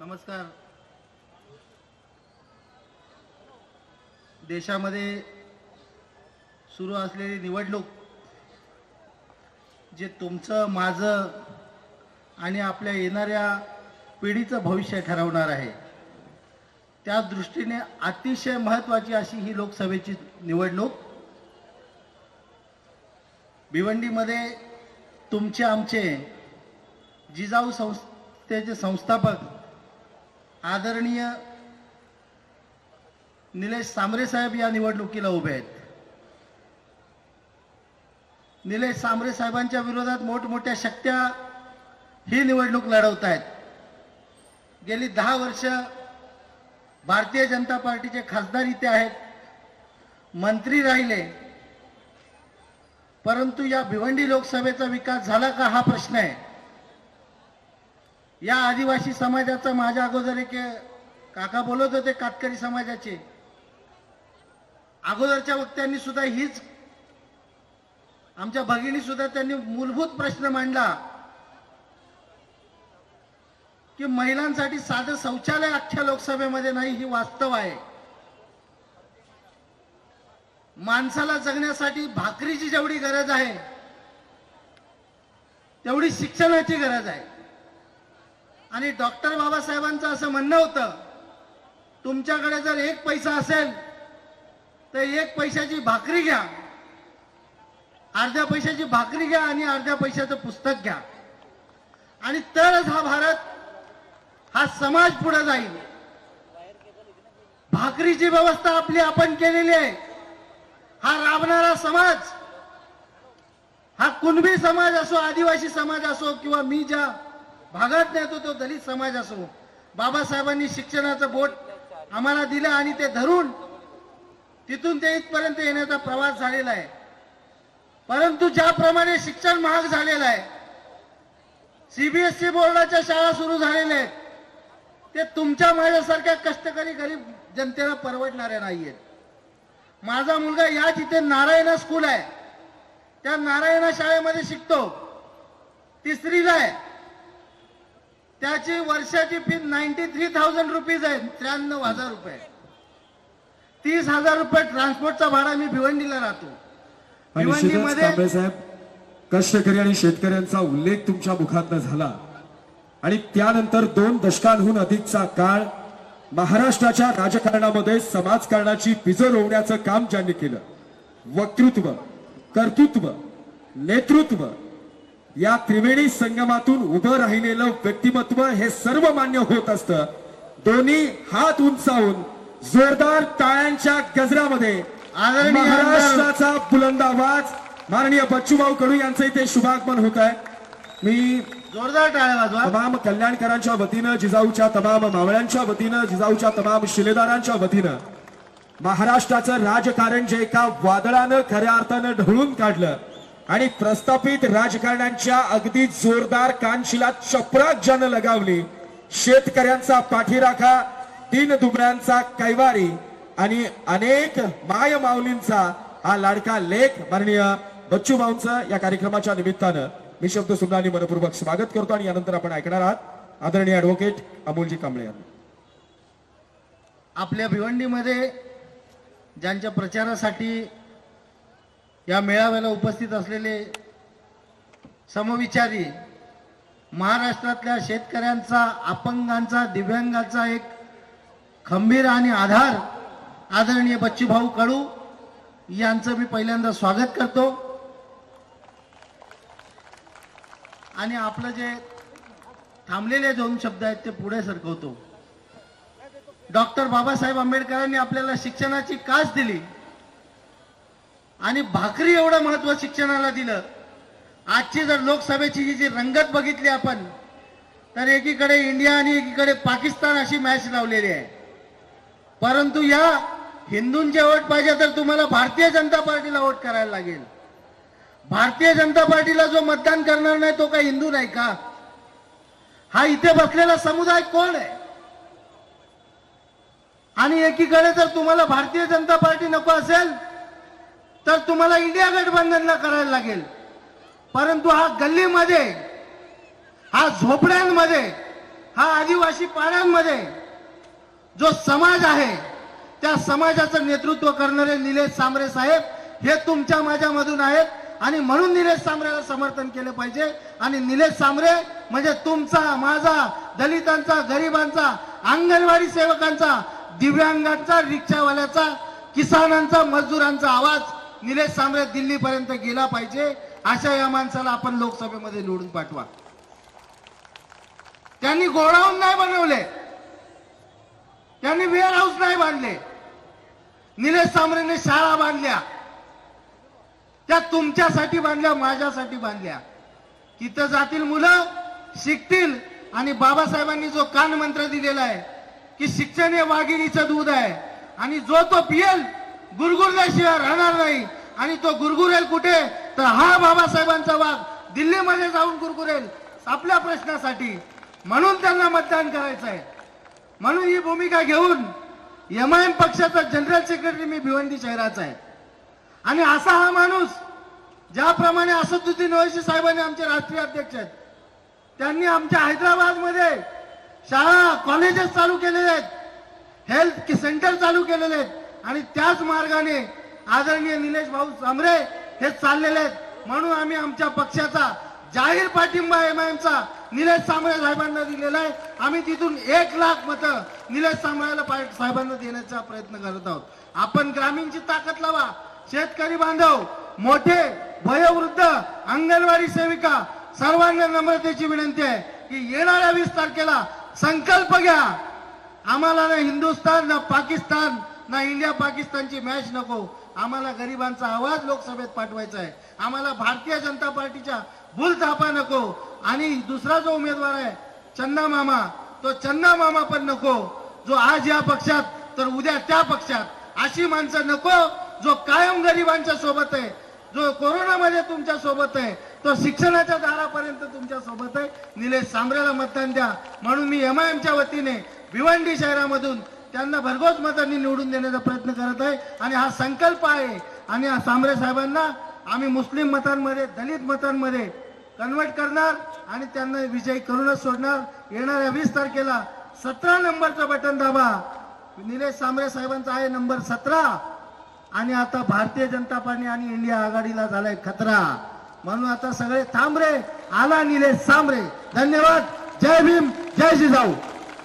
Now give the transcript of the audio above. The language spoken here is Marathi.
नमस्कार. देशामध्ये सुरू असलेली निवडणूक जे तुमचं माझं आणि आपल्या येणाऱ्या पिढीचं भविष्य ठरवणार आहे त्या दृष्टीने अतिशय महत्त्वाची अशी ही लोकसभेची निवडणूक. भिवंडीमध्ये तुमचे आमचे जिजाऊ संस्थेचे संस्थापक आदरणीय निलेश सांबरे साहेब या निवडणुकीला उभे आहेत. निलेश सांबरे साहेबांच्या विरोधात मोठमोठ्या शक्त्या ही निवडणूक लढवत आहेत. गेली दहा वर्ष भारतीय जनता पार्टीचे खासदार इथे आहेत. मंत्री राहिले. परंतु या भिवंडी लोकसभेचा विकास झाला का हा प्रश्न आहे. या आदिवासी समाजाचा माझ्या अगोदर एक काका बोलत होते कातकरी समाजाचे. अगोदरच्या वक्त्यांनी सुद्धा हीच आमच्या भगिनी सुद्धा त्यांनी मूलभूत प्रश्न मांडला. की महिलांसाठी साधं शौचालय अख्ख्या लोकसभेमध्ये नाही ही वास्तव आहे. माणसाला जगण्यासाठी भाकरीची जेवढी गरज आहे तेवढी शिक्षणाची गरज आहे. आणि डॉक्टर बाबासाहेबांचं असं म्हणणं होतं तुमच्याकडे जर एक पैसा असेल तर एक पैशाची भाकरी घ्या. अर्ध्या पैशाची भाकरी घ्या आणि अर्ध्या पैशाचं पुस्तक घ्या. आणि तरच हा भारत हा समाज पुढे जाईल. भाकरीची व्यवस्था आपली आपण केलेली आहे. हा राबणारा समाज हा कुणबी समाज असो आदिवासी समाज असो किंवा मी ज्या भागात नेतो तो दलित समाज असो बाबासाहेबांनी शिक्षणाचं बोट आम्हाला दिलं आणि ते धरून तिथून ते इथपर्यंत येण्याचा प्रवास झालेला आहे. परंतु ज्याप्रमाणे शिक्षण महाग झालेलं आहे सीबीएसई बोर्डाच्या शाळा सुरू झालेल्या आहेत ते तुमच्या माझ्यासारख्या कष्टकरी गरीब जनतेला परवडणाऱ्या नाहीयेत. माझा मुलगा या जिथे नारायणा स्कूल आहे. त्या नारायणा शाळेमध्ये शिकतो. तिसरीला आहे. त्याची वर्षाची fee ninety three thousand rupees आहे त्र्याण्णव हजार रुपये. तीस हजार रुपये ट्रान्सपोर्टचा भाडा मी भिवंडीला राहतो. भिवंडीमध्ये साहेब कष्टकरी आणि शेतकऱ्यांचा उल्लेख तुमच्या मुखातनं झाला. आणि त्यानंतर दोन दशकांहून अधिकचा काळ महाराष्ट्राच्या राजकारणामध्ये समाजकारणाची पिजं रोवण्याचं काम ज्यांनी केलं वक्तृत्व कर्तृत्व नेतृत्व या त्रिवेणी संगमातून उभं राहिलेलं व्यक्तिमत्व हे सर्व मान्य होत असतं. दोन्ही हात उंचावून जोरदार टाळ्यांच्या गजरामध्ये महाराष्ट्राचा बुलंद आवाज माननीय बच्चूभाऊ कडू यांचं इथे शुभागमन होत आहे. मी जोरदार टाळ्या वाजवा. तमाम कल्याणकरांच्या वतीनं जिजाऊच्या तमाम मावळ्यांच्या वतीनं जिजाऊच्या तमाम शिलेदारांच्या वतीनं महाराष्ट्राचं राजकारण जे एका वादळानं खऱ्या अर्थानं ढळून काढलं आणि प्रस्थापित राजकारण्यांच्या अगदी जोरदार कानशिला चपराक ज्यानं लगावली शेतकऱ्यांचा पाठीराखा तीन दुबळ्यांचा कैवारी आणि अनेक माय माऊलींचा हा लाडका लेख माननीय बच्चू भाऊंचं या कार्यक्रमाच्या निमित्तानं मी शब्द सुंदरांनी मनपूर्वक स्वागत करतो आणि यानंतर आपण ऐकणार आहात आदरणीय ऍडव्होकेट अमोलजी कांबळे यांना. आपल्या भिवंडीमध्ये ज्यांच्या प्रचारासाठी या मेळाव्याला उपस्थित असलेले समविचारी महाराष्ट्रातल्या शेतकऱ्यांचा अपंगांचा दिव्यांगाचा एक खंबीर आणि आधार आदरणीय बच्चूभाऊ कडू यांचं मी पहिल्यांदा स्वागत करतो. आणि आपलं जे थांबलेले दोन शब्द आहेत ते पुढे सरकवतो. डॉक्टर बाबासाहेब आंबेडकरांनी आपल्याला शिक्षणाची कास दिली. आणि भाकरी एवढं महत्त्व शिक्षणाला दिलं. आजची जर लोकसभेची ही जी रंगत बघितली आपण तर एकीकडे इंडिया आणि एकीकडे पाकिस्तान अशी मॅच लावलेली आहे. परंतु या हिंदूंचे वोट पाहिजे तर तुम्हाला भारतीय जनता पार्टीला वोट करायला लागेल. भारतीय जनता पार्टीला जो मतदान करणार नाही तो काय हिंदू नाही का? हा इथे बसलेला समुदाय कोण आहे? आणि एकीकडे जर तुम्हाला भारतीय जनता पार्टी नको असेल तर तुम्हाला इंडिया गठबंधनला करायला लागेल. परंतु हा गल्लीमध्ये हा झोपड्यांमध्ये हा आदिवासी पाड्यांमध्ये जो समाज आहे त्या समाजाचं नेतृत्व करणारे निलेश सांबरे साहेब हे तुमच्या माझ्यामधून आहेत आणि म्हणून निलेश सांबरेला समर्थन केलं पाहिजे. आणि निलेश सांबरे म्हणजे तुमचा माझा दलितांचा गरिबांचा अंगणवाडी सेवकांचा दिव्यांगांचा रिक्षावाल्याचा किसानांचा मजदूरांचा आवाज निलेश सांबरे दिल्लीपर्यंत गेला पाहिजे. अशा या माणसाला आपण लोकसभेमध्ये निवडून पाठवा. त्यांनी गोडाऊन नाही बनवले. त्यांनी वेअर हाऊस नाही बांधले. निलेश सांबरेने शाळा बांधल्या. त्या तुमच्यासाठी बांधल्या माझ्यासाठी बांधल्या. तिथं जातील मुलं शिकतील. आणि बाबासाहेबांनी जो कान मंत्र दिलेला आहे की शिक्षण हे वाघिणीचं दूध आहे. आणि जो तो पियल गुरगुरल्याशिवाय राहणार नाही. आणि तो गुरगुरेल कुठे? तर हा बाबासाहेबांचा वाघ दिल्लीमध्ये जाऊन गुरगुरेल आपल्या प्रश्नासाठी. म्हणून त्यांना मतदान करायचं आहे. म्हणून ही भूमिका घेऊन एम आय एम पक्षाचा जनरल सेक्रेटरी मी भिवंडी शहराचा आहे. आणि असा हा माणूस ज्याप्रमाणे असदुद्दीन ओवैसी साहेबांनी आमचे राष्ट्रीय अध्यक्ष आहेत त्यांनी आमच्या हैदराबादमध्ये शाळा कॉलेजेस चालू केलेले आहेत हेल्थ सेंटर चालू केलेले आहेत. आणि त्याच मार्गाने आदरणीय निलेश भाऊ सांबरे हे चाललेले आहेत. म्हणून आम्ही आमच्या पक्षाचा जाहीर पाठिंबा एमआयएमचा निलेश सांबळे साहेबांना दिलेला आहे. आम्ही तिथून एक लाख मतं निलेश सांबळ्याला पा- साहेबांना देण्याचा प्रयत्न करत आहोत. आपण ग्रामीणची ताकद लावा. शेतकरी बांधव मोठे वयोवृद्ध अंगणवाडी सेविका सर्वांना नम्रतेची विनंती आहे की येणाऱ्या वीस तारखेला संकल्प घ्या. आम्हाला ना हिंदुस्थान ना पाकिस्तान ना इंडिया पाकिस्तानची मॅच नको. आम्हाला गरिबांचा आवाज लोकसभेत पाठवायचा आहे. आम्हाला भारतीय जनता पार्टीच्या भूलथापा नको. आणि दुसरा जो उमेदवार आहे चन्ना मामा तो चन्ना मामा पण नको. जो आज या पक्षात तर उद्या त्या पक्षात. अशी माणसं नको जो कायम गरिबांच्या सोबत आहे जो कोरोनामध्ये तुमच्यासोबत आहे तो शिक्षणाच्या दारापर्यंत तुमच्यासोबत आहे. निलेश सांबरेला मतदान द्या. म्हणून मी एमआयएमच्या वतीने भिवंडी शहरामधून त्यांना भरघोस मतांनी निवडून देण्याचा प्रयत्न करत आहे. आणि हा संकल्प आहे. आणि हा सांबरे साहेबांना आम्ही मुस्लिम मतांमध्ये दलित मतांमध्ये कन्वर्ट करणार आणि त्यांना विजयी करूनच सोडणार. येणाऱ्या वीस तारखेला सतरा नंबरचं बटन दाबा. निलेश सांबरे साहेबांचा आहे नंबर सतरा. आणि आता भारतीय जनता पार्टी आणि इंडिया आघाडीला झालाय खतरा. म्हणून आता सगळे थांबरे आला निलेश सांबरे धन्यवाद. जय भीम जय जिजाऊ.